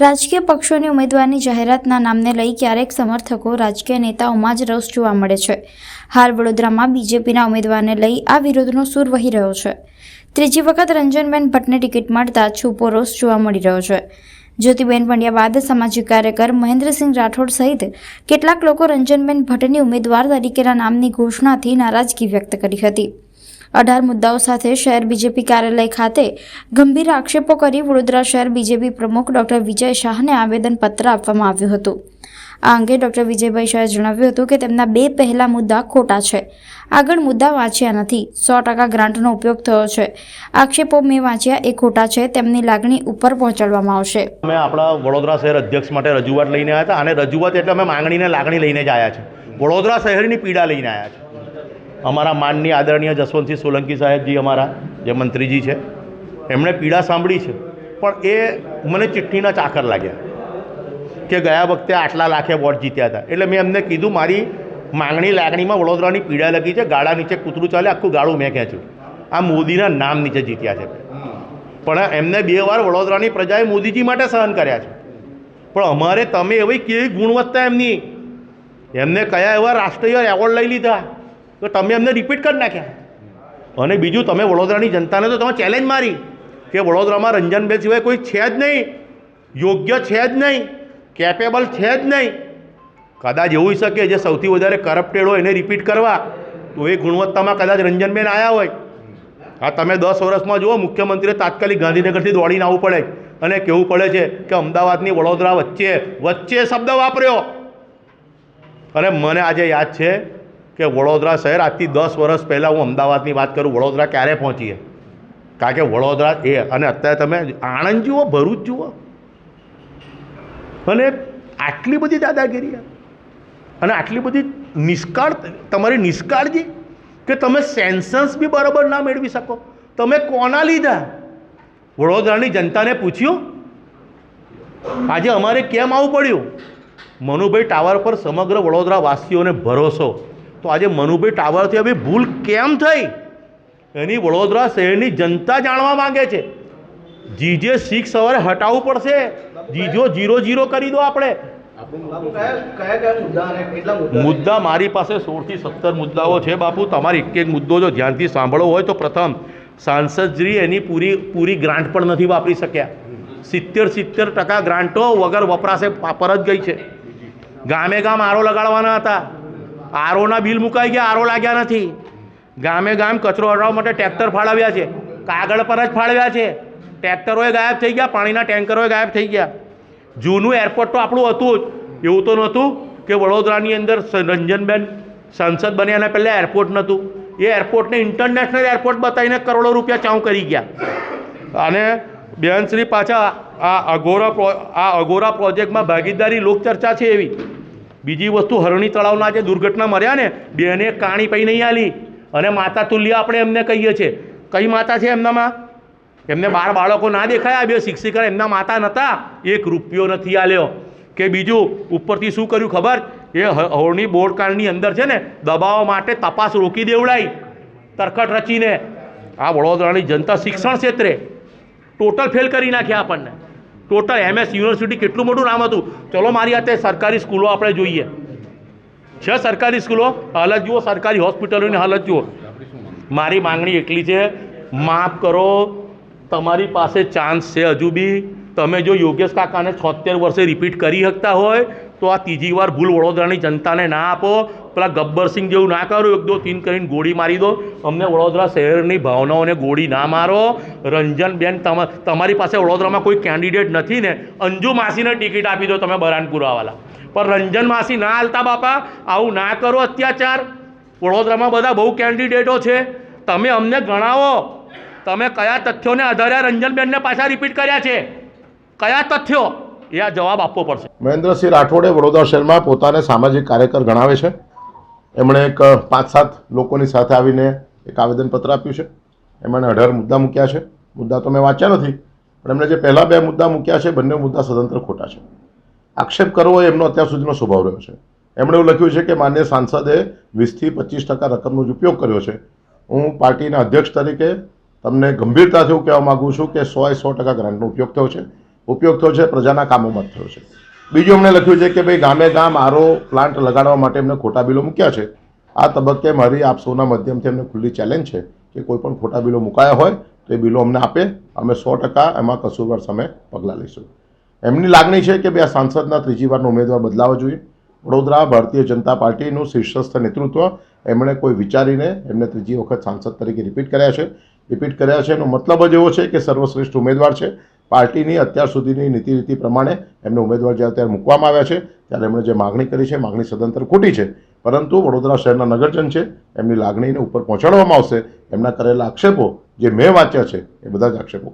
રાજકીય પક્ષોની ઉમેદવારની જાહેરાતના નામને લઈ ક્યારેક સમર્થકો રાજકીય નેતાઓમાં જ રસ જોવા મળે છે. હાલ વડોદરામાં બીજેપીના ઉમેદવારને લઈ આ વિરોધનો સૂર વહી રહ્યો છે. ત્રીજી વખત રંજનબેન ભટ્ટને ટિકિટ મળતા છૂપો રોષ જોવા મળી રહ્યો છે. જ્યોતિબેન પંડ્યા બાદ સામાજિક કાર્યકર મહેન્દ્રસિંહ રાઠોડ સહિત કેટલાક લોકો રંજનબેન ભટ્ટની ઉમેદવાર તરીકેના નામની ઘોષણાથી નારાજગી વ્યક્ત કરી હતી. અઢાર મુદ્દાઓ સાથે શહેર બીજેપી કાર્યાલય ખાતે ગંભીર આક્ષેપો કરી વડોદરા શહેર બીજેપી પ્રમુખ ડોક્ટર વિજય શાહને આવેદનપત્ર આપવામાં આવ્યું હતું. આ અંગે ડોક્ટર વિજયભાઈ શાહે જણાવ્યું હતું કે તેમના બે પહેલા મુદ્દા ખોટા છે. આગળ મુદ્દા વાંચ્યા નથી. સો ટકા ગ્રાન્ટનો ઉપયોગ થયો છે. આક્ષેપો મેં વાંચ્યા એ ખોટા છે. તેમની લાગણી ઉપર પહોંચાડવામાં આવશે. અમે આપણા વડોદરા શહેર અધ્યક્ષ માટે રજૂઆત લઈને આવ્યા હતા. અને રજૂઆત એટલે અમે માંગણીને લાગણી લઈને જ આવ્યા છે વડોદરા શહેરની પીડા લઈને આવ્યા છે અમારા માનની આદરણીય જસવંતસિંહ સોલંકી સાહેબજી અમારા જે મંત્રીજી છે, એમણે પીડા સાંભળી છે. પણ એ મને ચિઠ્ઠીના ચાકર લાગ્યા. કે ગયા વખતે આટલા લાખે વોટ જીત્યા હતા. એટલે મેં એમને કીધું, મારી માંગણી લાગણીમાં વડોદરાની પીડા લગી છે, ગાળા નીચે કૂતરું ચાલે, આખું ગાળું મેં ખેંચ્યું. આ મોદીના નામ નીચે જીત્યા છે. પણ એમને બે વાર વડોદરાની પ્રજાએ મોદીજી માટે સહન કર્યા છે. પણ અમારે તમે એવી કેવી ગુણવત્તા એમની? એમને કયા એવા રાષ્ટ્રીય એવોર્ડ લઈ લીધા? તો તમે એમને રિપીટ કરી નાખ્યા. અને બીજું, તમે વડોદરાની જનતાને તો તમે ચેલેન્જ મારી કે વડોદરામાં રંજનબેન સિવાય કોઈ છે જ નહીં. યોગ્ય છે જ નહીં. કેપેબલ છે જ નહીં. કદાચ એવું શકે જે સૌથી વધારે કરપ્ટેડ હોય એને રિપીટ કરવા. તો એ ગુણવત્તામાં કદાચ રંજનબેન આવ્યા હોય. હા, તમે દસ વર્ષમાં જુઓ, મુખ્યમંત્રીએ તાત્કાલિક ગાંધીનગરથી દોડીને આવવું પડે. અને કહેવું પડે છે કે અમદાવાદની વડોદરા વચ્ચે વચ્ચે શબ્દ વાપર્યો. અને મને આજે યાદ છે કે વડોદરા શહેર, આજથી દસ વર્ષ પહેલાં હું અમદાવાદની વાત કરું, વડોદરા ક્યારે પહોંચીએ? કારણ કે વડોદરા એ, અને અત્યારે તમે આણંદ જુઓ, ભરૂચ જુઓ અને આટલી બધી દાદાગીરી અને આટલી બધી નિષ્કાળ, તમારી નિષ્કાળજી કે તમે સેન્સન્સ બી બરાબર ના મેળવી શકો. તમે કોના લીધા? વડોદરાની જનતાને પૂછ્યું, આજે અમારે કેમ આવવું પડ્યું? મનુભાઈ ટાવર પર સમગ્ર વડોદરાવાસીઓને ભરોસો. તો આજે મનુભાઈ ટાવરથી હવે ભૂલ કેમ થઈ? એની વડોદરા શહેરની જનતા જાણવા માંગે છે. જીજે સિક્સ સવારે હટાવવું પડશે. જીજો જીરો જીરો કરી દો આપણે. મુદ્દા મારી પાસે સોળથી સત્તર મુદ્દાઓ છે બાપુ. તમારે એક એક મુદ્દો જો ધ્યાનથી સાંભળવો હોય તો પ્રથમ, સાંસદશ્રી એની પૂરી પૂરી ગ્રાન્ટ પણ નથી વાપરી શક્યા. સિત્તેર સિત્તેર ટકા ગ્રાન્ટો વગર વપરાશે પર પરત ગઈ છે. ગામે ગામ આરો લગાડવાના હતા. આરોના બિલ મુકાઈ ગયા, આરો લાગ્યા નથી. ગામે ગામ કચરો હટાવવા માટે ટ્રેક્ટર ફાળવ્યા છે. કાગળ પર જ ફાળવ્યા છે. ટ્રેક્ટરોએ ગાયબ થઈ ગયા, પાણીના ટેન્કરોએ ગાયબ થઈ ગયા. જૂનું એરપોર્ટ તો આપણું હતું જ. એવું તો નહોતું કે વડોદરાની અંદર રંજનબેન સંસદ બન્યા એના પહેલાં એરપોર્ટ નહોતું. એ એરપોર્ટને ઇન્ટરનેશનલ એરપોર્ટ બતાવીને કરોડો રૂપિયા ચાઉ કરી ગયા. અને બેનશ્રી પાછા આ અઘોરા આ અઘોરા પ્રોજેક્ટમાં ભાગીદારી લોકચર્ચા છે એવી. બીજી વસ્તુ હરણી તળાવના જે દુર્ઘટના મર્યા ને, બેને કાણી પૈ નહીં આલી. અને માતા તુલ્ય આપણે એમને કહીએ છીએ. કઈ માતા છે એમનામાં? એમને બાર બાળકો ના દેખાયા, બે શિક્ષિકા એમના માતા નહોતા એક રૂપિયો નથી આલ્યો. કે બીજું, ઉપરથી શું કર્યું ખબર? એ હોળની બોર્ડકાળની અંદર છે ને, દબાવવા માટે તપાસ રોકી દેવડાઈ તરકટ રચીને. આ વડોદરાની જનતા શિક્ષણ ક્ષેત્રે ટોટલ ફેલ કરી નાખ્યા આપણને. ટોટલ એમએસ યુનિવર્સિટી કેટલું મોટું નામ હતું? ચલો મારી હાથે સરકારી સ્કૂલો આપણે જોઈએ. છે સરકારી સ્કૂલો? હાલત જુઓ, સરકારી હોસ્પિટલોની હાલત જુઓ. મારી માંગણી એટલી છે, માફ કરો તમારી પાસે ચાન્સ છે. હજુ બી તમે જો યોગેશ કાકાને છોતેર વર્ષે રિપીટ કરી શકતા હોય, તો આ ત્રીજી વાર ભૂલ વડોદરાની જનતાને ના આપો. પેલા ગબ્બરસિંહ જેવું ના કરો. એક દો તીન કરીને ગોળી મારી દો. અમને વડોદરા શહેરની ભાવનાઓને ગોળી ના મારો. રંજનબેન, તમા, તમારી પાસે વડોદરામાં કોઈ કેન્ડિડેટ નથી ને, અંજુ માસીને ટિકિટ આપી દો તમે બરાનપુરાવાલા. પણ રંજન માસી ના હાલતા બાપા, આવું ના કરો અત્યાચાર. વડોદરામાં બધા બહુ કેન્ડિડેટો છે. તમે અમને ગણાવો. તમે કયા તથ્યોને આધારે રંજનબેનને પાછા રિપીટ કર્યા છે? કયા તથ્યો? એ આ જવાબ આપવો પડશે. મહેન્દ્રસિંહ રાઠોડે વડોદરા શહેરમાં પોતાને સામાજિક કાર્યકર ગણાવે છે. એમણે એક પાંચ, સાત લોકોની સાથે આવીને એક આવેદનપત્ર આપ્યું છે. એમણે અઢાર મુદ્દા મૂક્યા છે. મુદ્દા તો મેં વાંચ્યા નથી, પણ એમણે જે પહેલાં બે મુદ્દા મૂક્યા છે, બંને મુદ્દા સદંતર ખોટા છે. આક્ષેપ કરવો એમનો અત્યાર સુધીનો સ્વભાવ રહ્યો છે. એમણે એવું લખ્યું છે કે માન્ય સાંસદે વીસથી પચીસ ટકા રકમનો જ ઉપયોગ કર્યો છે. હું પાર્ટીના અધ્યક્ષ તરીકે તમને ગંભીરતાથી હું કહેવા માગું છું કે સો એ સો ટકા ગ્રાન્ટનો ઉપયોગ થયો છે. ઉપયોગ થયો છે, પ્રજાના કામોમાં જ થયો છે. બીજું અમને લખ્યું છે કે ભાઈ ગામે ગામ આરો પ્લાન્ટ લગાડવા માટે એમને ખોટા બિલો મૂક્યા છે. આ તબક્કે મારી આપ સૌના માધ્યમથી અમને ખુલ્લી ચેલેન્જ છે કે કોઈ પણ ખોટા બિલો મુકાયા હોય તો એ બિલો અમને આપે. અમે સો ટકા એમાં કસૂરવાર સામે પગલાં લઈશું. એમની લાગણી છે કે બે આ સાંસદના ત્રીજી વારનો ઉમેદવાર બદલાવો જોઈએ. વડોદરા ભારતીય જનતા પાર્ટીનું શીર્ષસ્થ નેતૃત્વ એમણે કોઈ વિચારીને એમને ત્રીજી વખત સાંસદ તરીકે રિપીટ કર્યા છે. રિપીટ કર્યા છે. એનો મતલબ જ એવો છે કે સર્વશ્રેષ્ઠ ઉમેદવાર છે. પાર્ટીની અત્યાર સુધીની નીતિ રીતિ પ્રમાણે એમને ઉમેદવાર જ્યારે ત્યારે મૂકવામાં આવ્યા છે, ત્યારે એમણે જે માગણી કરી છે માગણી સદંતર ખોટી છે. પરંતુ વડોદરા શહેરના નગરજન છે, એમની લાગણીને ઉપર પહોંચાડવામાં આવશે. એમના કરેલા આક્ષેપો, જે મેં વાંચ્યા છે, એ બધા જ આક્ષેપો.